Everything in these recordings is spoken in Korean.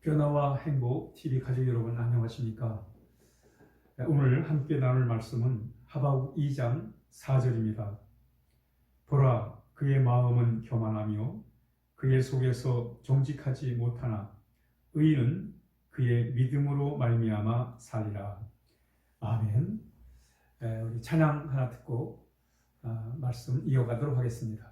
변화와 행복 TV 가족 여러분 안녕하십니까? 네, 오늘 함께 나눌 말씀은 하박국 2장 4절입니다. 보라 그의 마음은 교만하며 그의 속에서 정직하지 못하나 의인은 그의 믿음으로 말미암아 살리라. 아멘. 네, 우리 찬양 하나 듣고 아, 말씀 이어가도록 하겠습니다.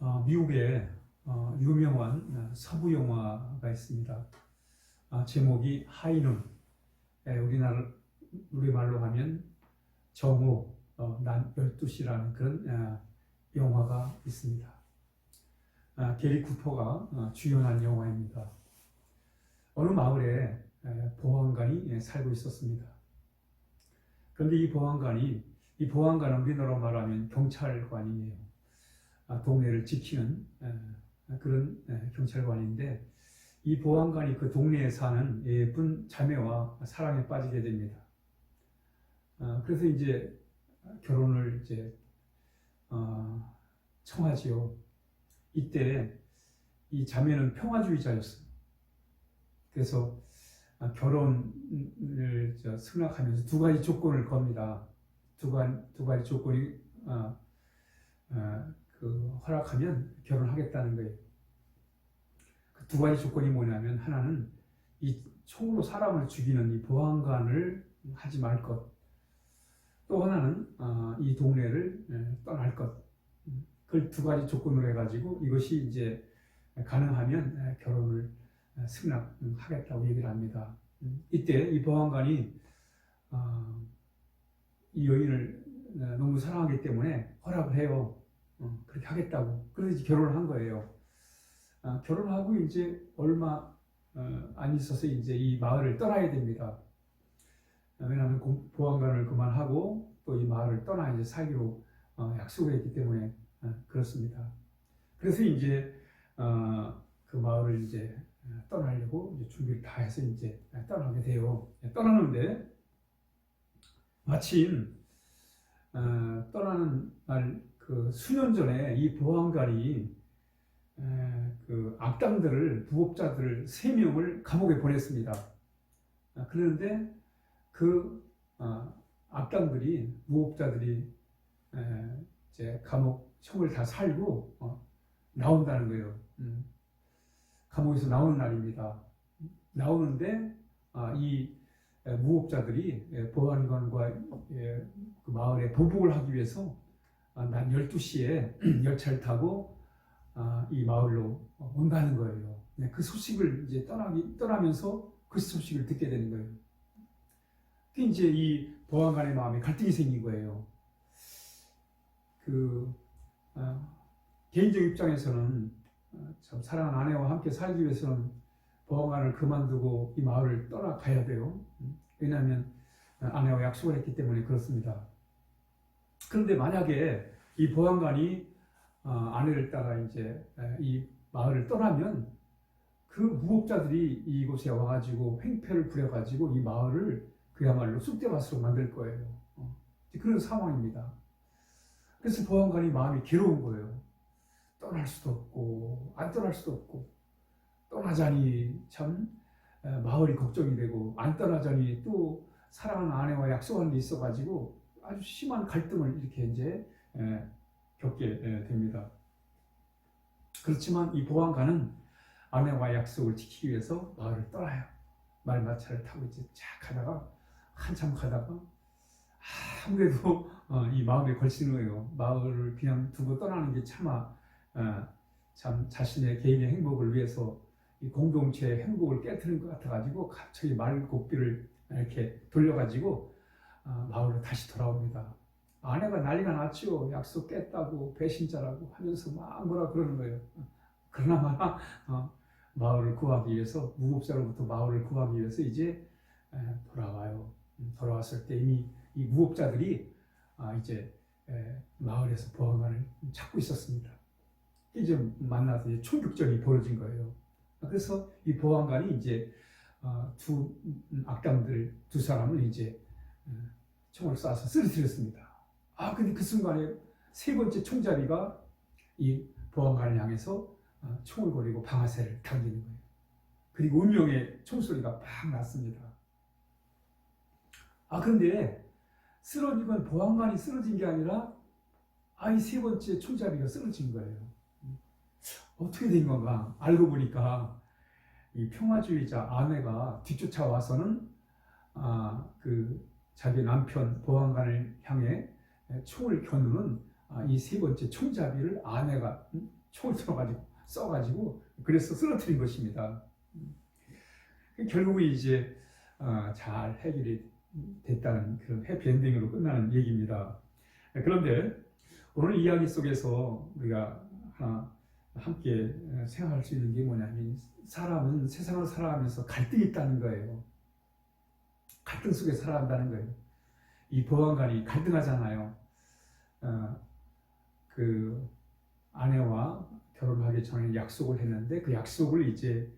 어, 미국의 어, 유명한 어, 서부 영화가 있습니다. 아, 제목이 하이눈. 예, 우리나라 우리말로 하면 정오 난 12시라는 그런 영화가 있습니다. 아, 게리 쿠퍼가 주연한 영화입니다. 어느 마을에 보안관이 예, 살고 있었습니다. 그런데 이 보안관이 이 보안관은 우리나라 말하면 경찰관이에요. 아, 동네를 지키는 에, 그런 에, 경찰관인데 이 보안관이 그 동네에 사는 예쁜 자매와 사랑에 빠지게 됩니다. 아, 그래서 이제 결혼을 이제 어, 청하지요. 이때 이 자매는 평화주의자였어요. 그래서 아, 결혼을 저 승낙하면서 두 가지 조건을 겁니다. 두 가지, 두 가지 조건이 그 허락하면 결혼하겠다는 거예요. 그 두 가지 조건이 뭐냐면 하나는 이 총으로 사람을 죽이는 이 보안관을 하지 말 것. 또 하나는 아, 이 동네를 예, 떠날 것. 음, 그걸 두 가지 조건으로 해가지고 이것이 이제 가능하면 예, 결혼을 예, 승낙하겠다고 얘기를 합니다. 음, 이때 이 보안관이 어, 이 여인을 어, 너무 사랑하기 때문에 허락을 해요. 어, 그렇게 하겠다고. 그래서 이제 결혼을 한 거예요. 아, 결혼하고 이제 얼마 어, 안 있어서 이제 이 마을을 떠나야 됩니다. 어, 왜냐하면 공- 보안관을 그만하고 또 이 마을을 떠나 이제 살기로 어, 약속을 했기 때문에 어, 그렇습니다. 그래서 이제 어, 그 마을을 이제 어, 떠나려고 이제 준비를 다 해서 이제 떠나게 돼요. 떠나는데 마침 어, 떠나는 날 그 수년 전에 이 보안관이 에, 그 악당들을 부업자들을 세 명을 감옥에 보냈습니다. 아, 그런데 그 어, 악당들이 무업자들이 에, 이제 감옥 형을 다 살고 어, 나온다는 거예요. 음. 감옥에서 나오는 날입니다. 나오는데 아, 이 에, 무업자들이 에, 보안관과 에, 그 마을에 보복을 하기 위해서 아, 난 12시에 열차를 타고 아, 이 마을로 온다는 거예요. 네, 그 소식을 이제 떠나기, 떠나면서 그 소식을 듣게 되는 거예요. 그 이제 이 보안관의 마음에 갈등이 생긴 거예요. 그 아, 개인적 입장에서는 아, 참 사랑하는 아내와 함께 살기 위해서는 보안관을 그만두고 이 마을을 떠나가야 돼요. 음, 왜냐하면 아, 아내와 약속을 했기 때문에 그렇습니다. 그런데 만약에 이 보안관이 어, 아내를 따라 이제 에, 이 마을을 떠나면 그 무법자들이 이곳에 와가지고 횡패를 부려가지고 이 마을을 그야말로 쑥대밭으로 만들 거예요. 어, 그런 상황입니다. 그래서 보안관이 마음이 괴로운 거예요. 떠날 수도 없고 안 떠날 수도 없고 떠나자니 참 에, 마을이 걱정이 되고 안 떠나자니 또 사랑하는 아내와 약속한 게 있어가지고 아주 심한 갈등을 이렇게 이제 에, 겪게 에, 됩니다. 그렇지만 이 보안관은 아내와 약속을 지키기 위해서 마을을 떠나요. 말마차를 타고 이제 쫙 가다가 한참 가다가 아무래도 어, 이 마음에 걸치는 거예요. 마을을 그냥 두고 떠나는 게 차마 어, 참 자신의 개인의 행복을 위해서 이 공동체의 행복을 깨뜨린 것 같아가지고 갑자기 말 고삐를 이렇게 돌려가지고 어, 마을로 다시 돌아옵니다. 아내가 난리가 났죠. 약속 깼다고 배신자라고 하면서 막 뭐라 그러는 거예요. 그러나마 어, 마을을 구하기 위해서 무법자로부터 마을을 구하기 위해서 이제 에, 돌아와요. 음, 돌아왔을 때 이미 이 무법자들이 아, 이제 에, 마을에서 보안관을 찾고 있었습니다. 이제 만나서 이제 총격전이 벌어진 거예요. 그래서 이 보안관이 이제 어, 두 음, 악당들 두 사람을 이제 음, 총을 쏴서 쓰러뜨렸습니다. 아 근데 그 순간에 세 번째 총잡이가 이 보안관을 향해서 어, 총을 거리고 방아쇠를 당기는 거예요. 그리고 운명의 총소리가 팍 났습니다. 아 근데 쓰러진 건 보안관이 쓰러진 게 아니라 아이 세 번째 총잡이가 쓰러진 거예요. 어떻게 된 건가 알고 보니까 이 평화주의자 아내가 뒤쫓아와서는 아 그 자기 남편 보안관을 향해 총을 겨누는 아, 이세 번째 총잡이를 아내가 음, 총을 들어가지고 써가지고 그래서 쓰러뜨린 것입니다. 결국에 이제 어, 잘 해결이 됐다는 그런 해피엔딩으로 끝나는 얘기입니다. 그런데 오늘 이야기 속에서 우리가 하나 함께 생각할 수 있는 게 뭐냐면 사람은 세상을 살아가면서 갈등이 있다는 거예요. 갈등 속에 살아간다는 거예요. 이 보안관이 갈등하잖아요. 어, 그 아내와 결혼하기 전에 약속을 했는데 그 약속을 이제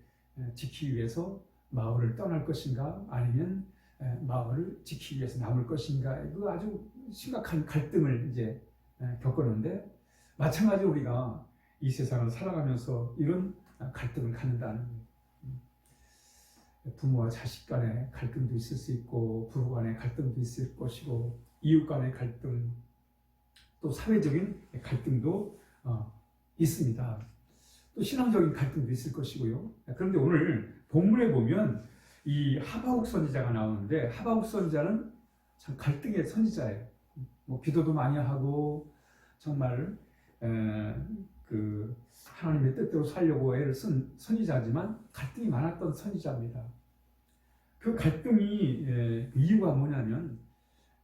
지키기 위해서 마을을 떠날 것인가 아니면 에, 마을을 지키기 위해서 남을 것인가 그 아주 심각한 갈등을 이제 에, 겪었는데 마찬가지로 우리가 이 세상을 살아가면서 이런 갈등을 갖는다는 거예요. 음. 부모와 자식 간의 갈등도 있을 수 있고 부부 간의 갈등도 있을 것이고 이웃 간의 갈등 또 사회적인 갈등도 어, 있습니다. 또 신앙적인 갈등도 있을 것이고요. 그런데 오늘 본문에 보면 이 하바국 선지자가 나오는데 하바국 선지자는 참 갈등의 선지자예요. 뭐 기도도 많이 하고 정말 에, 그 하나님의 뜻대로 살려고 애를 쓴 선지자지만 갈등이 많았던 선지자입니다. 그 갈등이 에, 이유가 뭐냐면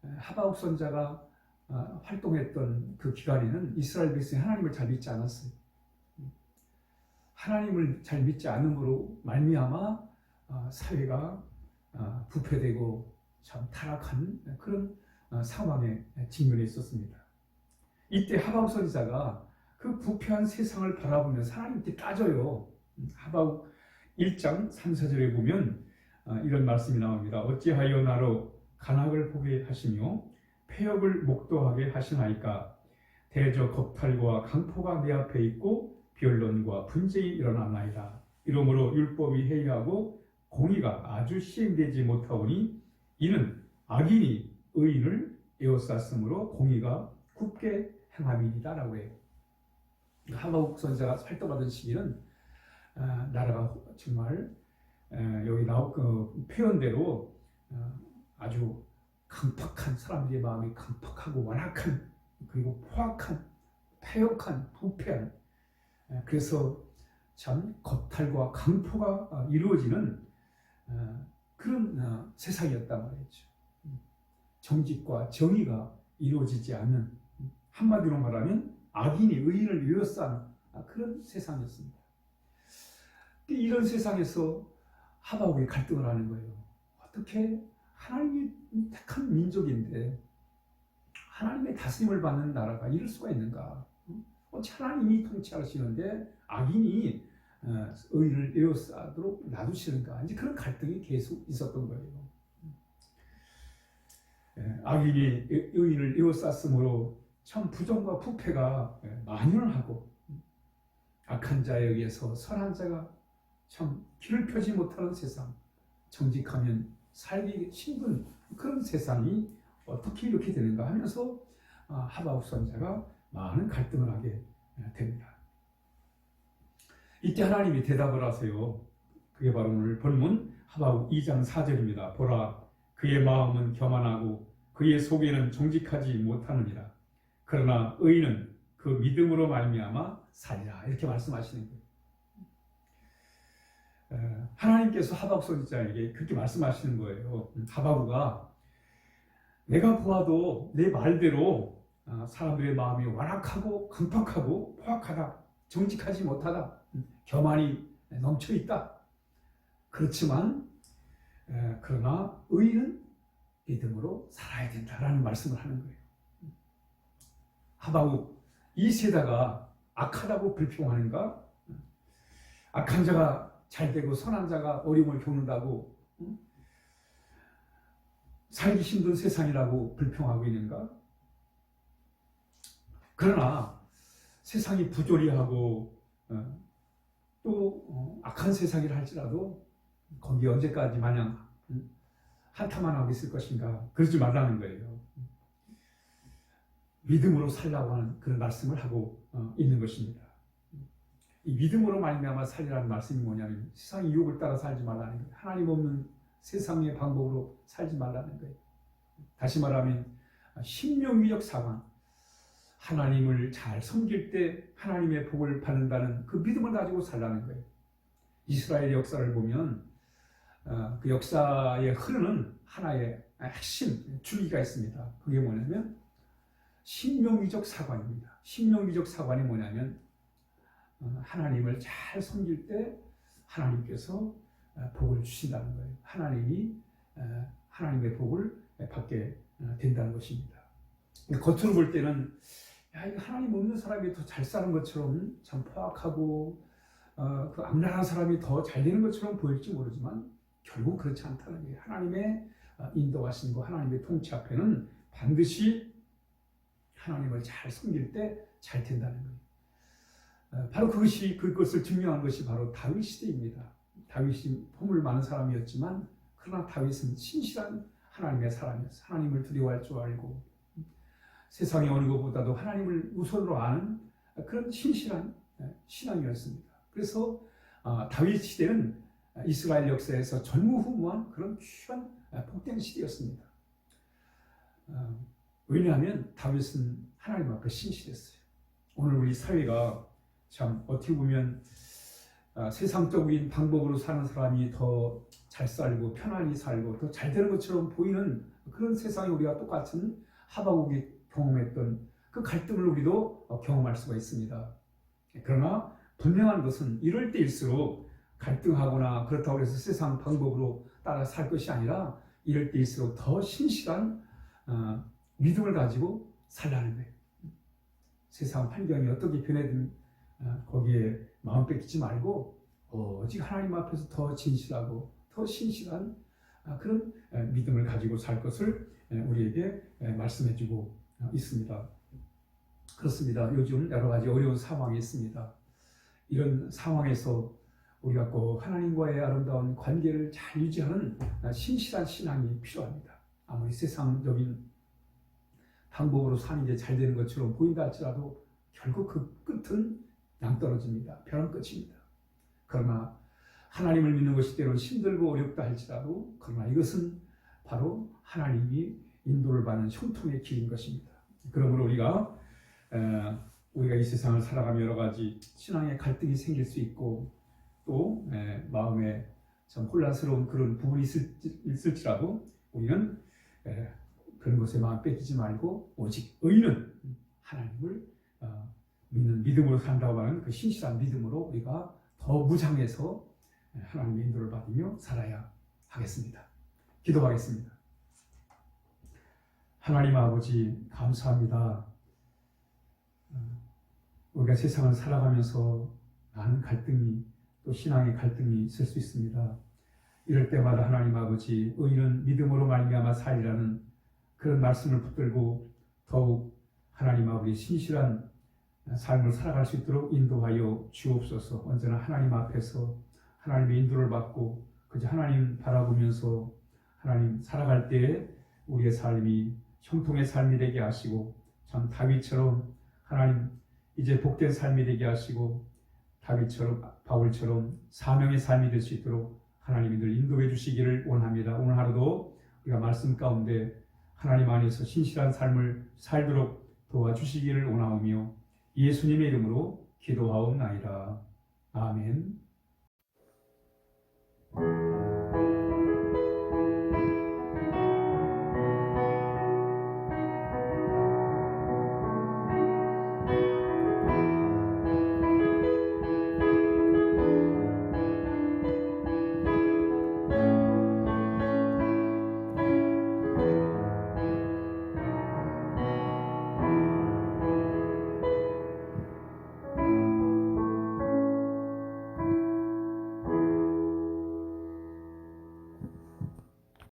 에, 하바국 선자가 아, 활동했던 그 기간에는 이스라엘 백성이 하나님을 잘 믿지 않았어요. 하나님을 잘 믿지 않음으로 말미암아 아, 사회가 아, 부패되고 참 타락한 그런 아, 상황에 직면해 있었습니다. 이때 하바국 선지자가 그 부패한 세상을 바라보면서 하나님께 따져요. 하바국 1장 3, 4절에 보면 아, 이런 말씀이 나옵니다. 어찌하여 나로 간악을 보게 하시며 폐역을 목도하게 하시나이까 대저 겁탈과 강포가 내 앞에 있고 변론과 분쟁이 일어나나이다. 이러므로 율법이 해이하고 공의가 아주 시행되지 못하오니 이는 악인이 의인을 에워쌌으므로 공의가 굳게 행함이니다라고 해요. 하바국 선지자가 활동하던 시기는 아, 나라가 정말 에, 여기 나온 그 표현대로 어, 아주 강팍한 사람들의 마음이 강팍하고 완악한 그리고 포악한 폐역한 부패한 에, 그래서 참 거탈과 강포가 어, 이루어지는 어, 그런 어, 세상이었단 말이죠. 음, 정직과 정의가 이루어지지 않는 음, 한마디로 말하면 악인이 의인을 위협한 그런 세상이었습니다. 이런 세상에서 하바국이 갈등을 하는 거예요. 어떻게 하나님이 택한 민족인데 하나님의 다스림을 받는 나라가 이럴 수가 있는가? 어찌 하나님이 통치하시는데 악인이 어, 의인을 에워싸도록 놔두시는가? 이제 그런 갈등이 계속 있었던 거예요. 예, 악인이 의인을 에워쌌으므로 참 부정과 부패가 예, 만연하고 악한 자에 의해서 선한 자가 참 길을 펴지 못하는 세상, 정직하면 살기 힘든 그런 세상이 어떻게 이렇게 되는가 하면서 아, 하바국 선자가 많은 갈등을 하게 됩니다. 이때 하나님이 대답을 하세요. 그게 바로 오늘 본문 하바국 2장 4절입니다. 보라, 그의 마음은 교만하고 그의 속에는 정직하지 못하느니라. 그러나 의인은 그 믿음으로 말미암아 살리라. 이렇게 말씀하시는 거예요. 하나님께서 하바국 선지자에게 그렇게 말씀하시는 거예요. 하바국아, 내가 보아도 내 말대로 아, 사람들의 마음이 완악하고 강팍하고 포악하다, 정직하지 못하다, 교만이 넘쳐 있다. 그렇지만 그러나 의인은 믿음으로 살아야 된다라는 말씀을 하는 거예요. 하바국 이 세대가 악하다고 불평하는가? 악한 자가 잘 되고 선한 자가 어려움을 겪는다고 살기 힘든 세상이라고 불평하고 있는가? 그러나 세상이 부조리하고 어, 또 어, 악한 세상이라 할지라도 거기 언제까지 마냥 음, 한타만 하고 있을 것인가 그러지 말라는 거예요. 믿음으로 살라고 하는 그런 말씀을 하고 어, 있는 것입니다. 이 믿음으로 말미암아 살리라는 말씀이 뭐냐면 세상의 유혹을 따라 살지 말라는 거예요. 하나님 없는 세상의 방법으로 살지 말라는 거예요. 다시 말하면 신명위적 상황, 하나님을 잘 섬길 때 하나님의 복을 받는다는 그 믿음을 가지고 살라는 거예요. 이스라엘 역사를 보면 어, 그 역사에 흐르는 하나의 핵심 줄기가 있습니다. 그게 뭐냐면 신명기적 사관입니다. 신명기적 사관이 뭐냐면 어, 하나님을 잘 섬길 때 하나님께서 어, 복을 주신다는 거예요. 하나님이 어, 하나님의 복을 받게 어, 된다는 것입니다. 겉으로 볼 때는 야, 이거 하나님 없는 사람이 더 잘 사는 것처럼 참 포악하고 어, 그 악랄한 사람이 더 잘 되는 것처럼 보일지 모르지만 결국 그렇지 않다는 거예요. 하나님의 어, 인도하신 거, 하나님의 통치 앞에는 반드시 하나님을 잘 섬길 때 잘 된다는 거예요. 어, 바로 그것이 그것을 증명한 것이 바로 다윗 시대입니다. 다윗이 포물 많은 사람이었지만 그러나 다윗은 신실한 하나님의 사람이었어요. 하나님을 두려워할 줄 알고 세상의 어느 것보다도 하나님을 우선으로 아는 그런 신실한 신앙이었습니다. 그래서 아, 다윗 시대는 이스라엘 역사에서 전무후무한 그런 귀한 복된 시대였습니다. 아, 왜냐하면 다윗은 하나님 앞에 신실했어요. 오늘 우리 사회가 참 어떻게 보면 아, 세상적인 방법으로 사는 사람이 더 잘 살고 편안히 살고 더 잘 되는 것처럼 보이는 그런 세상에 우리가 똑같은 하바국이 경험했던 그 갈등을 우리도 어, 경험할 수가 있습니다. 그러나 분명한 것은 이럴 때일수록 갈등하거나 그렇다고 해서 세상 방법으로 따라 살 것이 아니라 이럴 때일수록 더 신실한 어, 믿음을 가지고 살라는 거예요. 세상 환경이 어떻게 변해든 어, 거기에 마음 뺏기지 말고 오직 하나님 앞에서 더 진실하고 더 신실한 아, 그런 에, 믿음을 가지고 살 것을 에, 우리에게 에, 말씀해주고 어, 있습니다. 그렇습니다. 요즘 여러 가지 어려운 상황이 있습니다. 이런 상황에서 우리가 꼭 하나님과의 아름다운 관계를 잘 유지하는 아, 신실한 신앙이 필요합니다. 아무리 세상적인 방법으로 사는 게 잘 되는 것처럼 보인다 할지라도 결국 그 끝은 낭떨어집니다. 벼랑 끝입니다. 그러나 하나님을 믿는 것이 때론 힘들고 어렵다 할지라도 그러나 이것은 바로 하나님이 인도를 받는 형통의 길인 것입니다. 그러므로 우리가 에, 우리가 이 세상을 살아가며 여러 가지 신앙의 갈등이 생길 수 있고 또 에, 마음에 참 혼란스러운 그런 부분이 있을, 있을지라도 우리는 에, 그런 것에 마음 뺏기지 말고 오직 의는 하나님을 어, 믿는 믿음으로 산다고 하는 그 신실한 믿음으로 우리가 더 무장해서 하나님의 인도를 받으며 살아야 하겠습니다. 기도하겠습니다. 하나님 아버지 감사합니다. 어, 우리가 세상을 살아가면서 많은 갈등이 또 신앙의 갈등이 있을 수 있습니다. 이럴 때마다 하나님 아버지 의인은 믿음으로 말미암아 살이라는 그런 말씀을 붙들고 더욱 하나님 아버지 신실한 삶을 살아갈 수 있도록 인도하여 주옵소서. 언제나 하나님 앞에서 하나님의 인도를 받고 그저 하나님 바라보면서 하나님 살아갈 때에 우리의 삶이 형통의 삶이 되게 하시고 참 다윗처럼 하나님 이제 복된 삶이 되게 하시고 다윗처럼 바울처럼 사명의 삶이 될 수 있도록 하나님이 늘 인도해 주시기를 원합니다. 오늘 하루도 우리가 말씀 가운데 하나님 안에서 신실한 삶을 살도록 도와주시기를 원하오며 예수님의 이름으로 기도하옵나이다. 아멘.